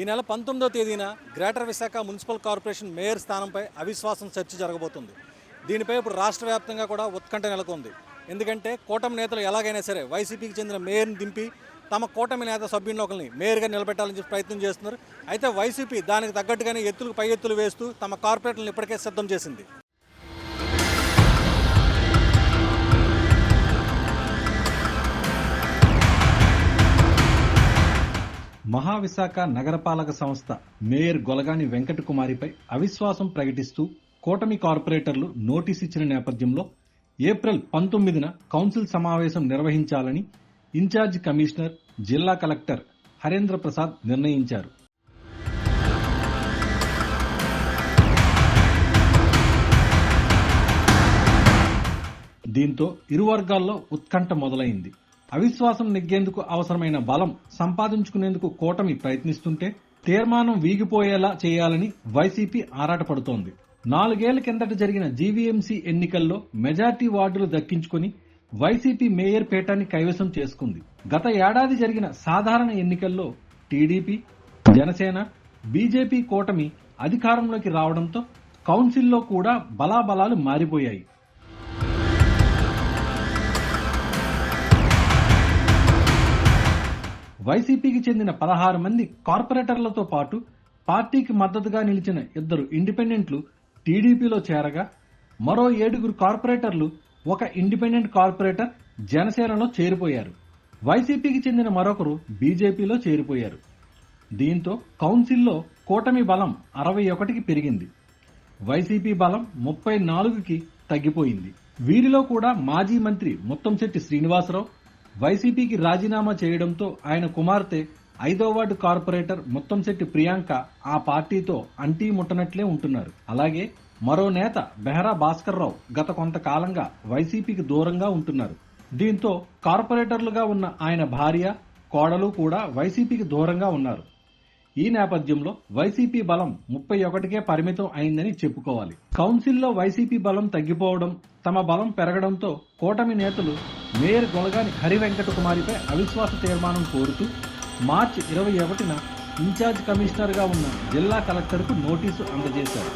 ఈ నెల పంతొమ్మిదో తేదీన greater Visakha municipal corporation mayor స్థానంపై అవిశ్వాసం చర్చ జరగబోతుంది. దీనిపై ఇప్పుడు రాష్ట్ర వ్యాప్తంగా కూడా ఉత్కంఠ నెలకొంది. ఎందుకంటే కూటమి నేతలు ఎలాగైనా సరే వైసీపీకి చెందిన మేయర్ని దింపి తమ కూటమి నేత సభ్యులను ఒకరిని మేయర్గా నిలబెట్టాలని చెప్పి ప్రయత్నం చేస్తున్నారు. అయితే వైసీపీ దానికి తగ్గట్టుగానే ఎత్తులకు పై ఎత్తులు వేస్తూ తమ కార్పొరేట్లను ఇప్పటికే సిద్ధం చేసింది. మహావిశాఖ నగరపాలక సంస్థ మేయర్ గొలగాని వెంకటకుమారిపై అవిశ్వాసం ప్రకటిస్తూ కూటమి కార్పొరేటర్లు నోటీస్ ఇచ్చిన నేపథ్యంలో ఏప్రిల్ పంతొమ్మిదిన కౌన్సిల్ సమావేశం నిర్వహించాలని ఇన్ఛార్జ్ కమిషనర్ జిల్లా కలెక్టర్ హరేంద్ర ప్రసాద్ నిర్ణయించారు. దీంతో ఇరు వర్గాల్లో ఉత్కంఠ మొదలైంది. అవిశ్వాసం నెగ్గేందుకు అవసరమైన బలం సంపాదించుకునేందుకు కూటమి ప్రయత్నిస్తుంటే తీర్మానం వీగిపోయేలా చేయాలని వైసీపీ ఆరాటపడుతోంది. నాలుగేళ్ళ కిందట జరిగిన జీవీఎంసీ ఎన్నికల్లో మెజార్టీ వార్డులు దక్కించుకుని వైసీపీ మేయర్ పీఠాన్ని కైవసం చేసుకుంది. గత ఏడాది జరిగిన సాధారణ ఎన్నికల్లో టీడీపీ జనసేన బీజేపీ కూటమి అధికారంలోకి రావడంతో కౌన్సిల్లో కూడా బలాబలాలు మారిపోయాయి. వైసీపీకి చెందిన పదహారు మంది కార్పొరేటర్లతో పాటు పార్టీకి మద్దతుగా నిలిచిన ఇద్దరు ఇండిపెండెంట్లు టీడీపీలో చేరగా మరో ఏడుగురు కార్పొరేటర్లు ఒక ఇండిపెండెంట్ కార్పొరేటర్ జనసేనలో చేరిపోయారు. వైసీపీకి చెందిన మరొకరు బీజేపీలో చేరిపోయారు. దీంతో కౌన్సిల్లో కూటమి బలం అరవై ఒకటికి పెరిగింది. వైసీపీ బలం ముప్పై నాలుగుకి తగ్గిపోయింది. వీరిలో కూడా మాజీ మంత్రి ముత్తంశెట్టి శ్రీనివాసరావు వైసీపీకి రాజీనామా చేయడంతో ఆయన కుమార్తె ఐదో వార్డు కార్పొరేటర్ ముత్తంశెట్టి ప్రియాంక ఆ పార్టీతో అంటీ ముట్టనట్లే ఉంటున్నారు. అలాగే మరో నేత బెహరా భాస్కర్రావు గత కొంతకాలంగా వైసీపీకి దూరంగా ఉంటున్నారు. దీంతో కార్పొరేటర్లుగా ఉన్న ఆయన భార్య కోడలు కూడా వైసీపీకి దూరంగా ఉన్నారు. ఈ నేపథ్యంలో వైసీపీ బలం ముప్పై ఒకటికే పరిమితం అయిందని చెప్పుకోవాలి. కౌన్సిల్లో వైసీపీ బలం తగ్గిపోవడం తమ బలం పెరగడంతో కూటమి నేతలు మేయర్ గొలగాని హరి వెంకట కుమారిపై అవిశ్వాస తీర్మానం కోరుతూ మార్చి ఇరవై ఒకటిన ఇన్ఛార్జ్ కమిషనర్గా ఉన్న జిల్లా కలెక్టర్కు నోటీసు అందజేశారు.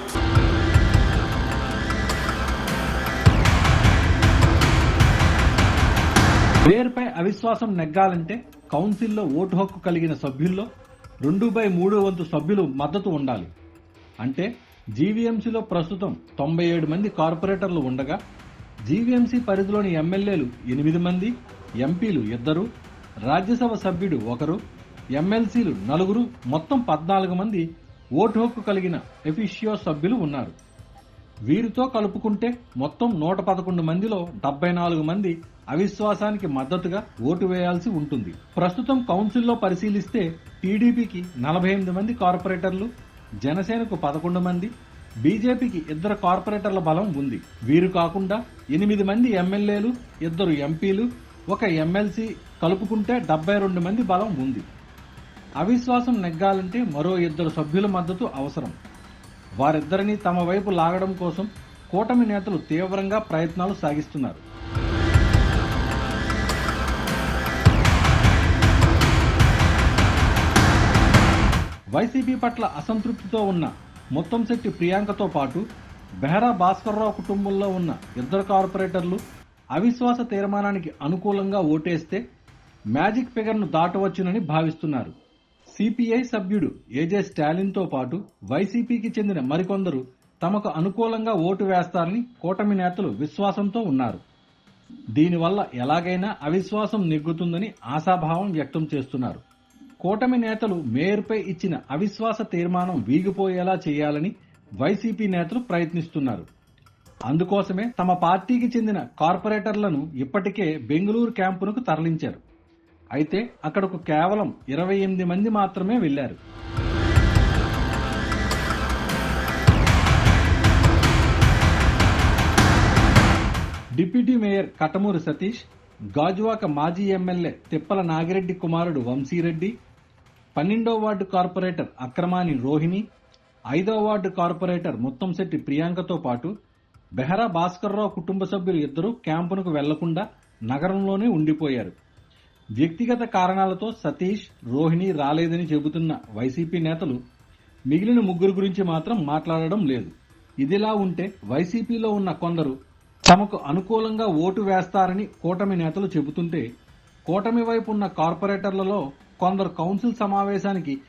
మేయర్పై అవిశ్వాసం నెగ్గాలంటే కౌన్సిల్లో ఓటు హక్కు కలిగిన సభ్యుల్లో రెండు బై మూడు వంతు సభ్యులు మద్దతు ఉండాలి. అంటే జీవీఎంసీలో ప్రస్తుతం తొంభై ఏడు మంది కార్పొరేటర్లు ఉండగా జీవీఎంసీ పరిధిలోని ఎమ్మెల్యేలు ఎనిమిది మంది ఎంపీలు ఇద్దరు రాజ్యసభ సభ్యుడు ఒకరు ఎమ్మెల్సీలు నలుగురు మొత్తం పద్నాలుగు మంది ఓటు హక్కు కలిగిన ఎఫిషియో సభ్యులు ఉన్నారు. వీరితో కలుపుకుంటే మొత్తం నూట పదకొండు మందిలో డెబ్బై నాలుగు మంది అవిశ్వాసానికి మద్దతుగా ఓటు వేయాల్సి ఉంటుంది. ప్రస్తుతం కౌన్సిల్లో పరిశీలిస్తే టీడీపీకి నలభై ఎనిమిది మంది కార్పొరేటర్లు జనసేనకు పదకొండు మంది బీజేపీకి ఇద్దరు కార్పొరేటర్ల బలం ఉంది. వీరు కాకుండా ఎనిమిది మంది ఎమ్మెల్యేలు ఇద్దరు ఎంపీలు ఒక ఎమ్మెల్సీ కలుపుకుంటే డెబ్బై రెండు మంది బలం ఉంది. అవిశ్వాసం నెగ్గాలంటే మరో ఇద్దరు సభ్యుల మద్దతు అవసరం. వారిద్దరినీ తమ వైపు లాగడం కోసం కూటమి నేతలు తీవ్రంగా ప్రయత్నాలు సాగిస్తున్నారు. వైసీపీ పట్ల అసంతృప్తితో ఉన్న ముత్తంశెట్టి ప్రియాంకతో పాటు బెహరా భాస్కర్రావు కుటుంబంలో ఉన్న ఇద్దరు కార్పొరేటర్లు అవిశ్వాస తీర్మానానికి అనుకూలంగా ఓటేస్తే మ్యాజిక్ ఫిగర్ను దాటవచ్చునని భావిస్తున్నారు. సిపిఐ సభ్యుడు ఏజే స్టాలిన్తో పాటు వైసీపీకి చెందిన మరికొందరు తమకు అనుకూలంగా ఓటు వేస్తారని కూటమి నేతలు విశ్వాసంతో ఉన్నారు. దీనివల్ల ఎలాగైనా అవిశ్వాసం నెగ్గుతుందని ఆశాభావం వ్యక్తం చేస్తున్నారు. కూటమి నేతలు మేయర్పై ఇచ్చిన అవిశ్వాస తీర్మానం వీగిపోయేలా చేయాలని వైసీపీ నేతలు ప్రయత్నిస్తున్నారు. అందుకోసమే తమ పార్టీకి చెందిన కార్పొరేటర్లను ఇప్పటికే బెంగళూరు క్యాంపునకు తరలించారు. అయితే అక్కడకు కేవలం ఇరవై ఎనిమిది మంది మాత్రమే వెళ్ళారు డిప్యూటీ మేయర్ కటమూరి సతీష్ గాజువాక మాజీ ఎమ్మెల్యే తిప్పల నాగిరెడ్డి కుమారుడు వంశీరెడ్డి పన్నెండో వార్డు కార్పొరేటర్ అక్రమాని రోహిణి ఐదో వార్డు కార్పొరేటర్ ముత్తంశెట్టి ప్రియాంకతో పాటు బెహరా భాస్కర్రావు కుటుంబ సభ్యులు ఇద్దరూ క్యాంపునకు వెళ్ళకుండా నగరంలోనే ఉండిపోయారు. వ్యక్తిగత కారణాలతో సతీష్ రోహిణి రాలేదని చెబుతున్న వైసీపీ నేతలు మిగిలిన ముగ్గురు గురించి మాత్రం మాట్లాడడం లేదు. ఇదిలా ఉంటే వైసీపీలో ఉన్న కొందరు తమకు అనుకూలంగా ఓటు వేస్తారని కూటమి నేతలు చెబుతుంటే కూటమి వైపు ఉన్న కార్పొరేటర్లలో కొందరు కౌన్సిల్ సమావేశానికి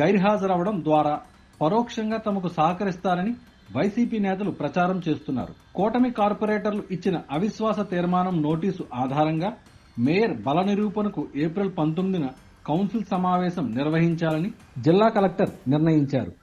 గైర్హాజరవడం ద్వారా పరోక్షంగా తమకు సహకరిస్తారని వైసీపీ నేతలు ప్రచారం చేస్తున్నారు. కూటమి కార్పొరేటర్లు ఇచ్చిన అవిశ్వాస తీర్మానం నోటీసు ఆధారంగా మేయర్ బల నిరూపణకు ఏప్రిల్ పంతొమ్మిదిన కౌన్సిల్ సమావేశం నిర్వహించాలని జిల్లా కలెక్టర్ నిర్ణయించారు.